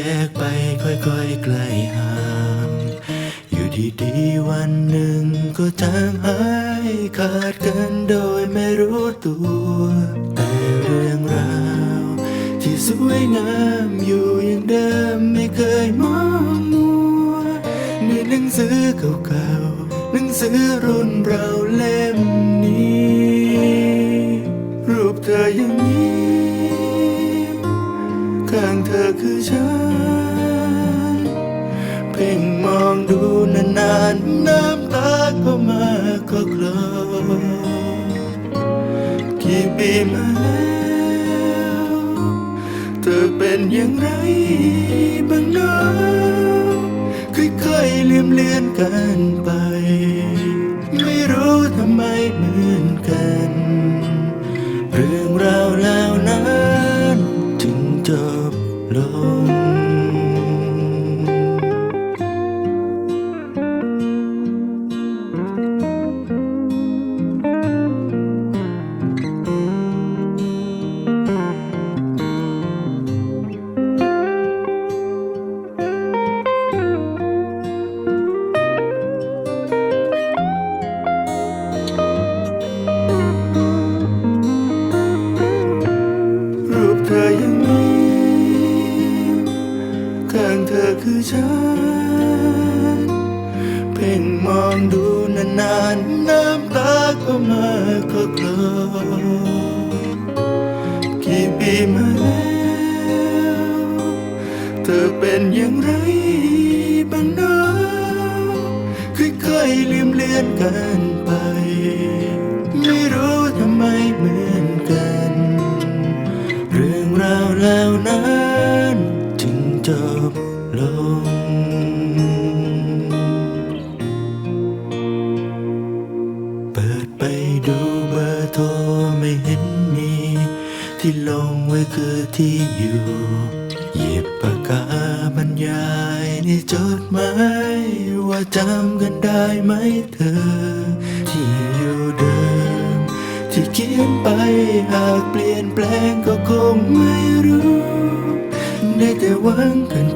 ยกไปค่อยๆไกลห่างอยู่ดีๆวันหนึ่งก็จางหายขาดกันโดยไม่รู้ตัว แต่เรื่องราวที่สวยงามอยู่อย่างเดิมไม่เคยมองมัวในหนังสือเก่าๆหนังสือรุ่นเราเล่มนี้ รูปเธอยังยิ้ข้างเธอคือฉัน พ่งมองดูนานๆน้ำตาก็มาก็คลอกี่ปีมาแล้วเธอเป็นอย่างไรบ้างเนาะค่อยๆเลืมเลือนกันไป อคือฉัน เพ่งมองดูนานๆน้ำตาก็มาก็กลอกี่ปีมาแล้วเธอเป็นอย่างไรบ้างเนาะค่อยๆลืมเลือนกันไป ไม่รู้ทำไมเหมือ ที่ลงไว้คือที่อยู่ หยิบปากกาบรรยายในจดหมายว่าจำกันได้ไหมเธอ ที่อยู่เดิม ที่เขียนไปหากเปลี่ยนแปลงก็คงไม่รู้ ได้แต่หวังกัน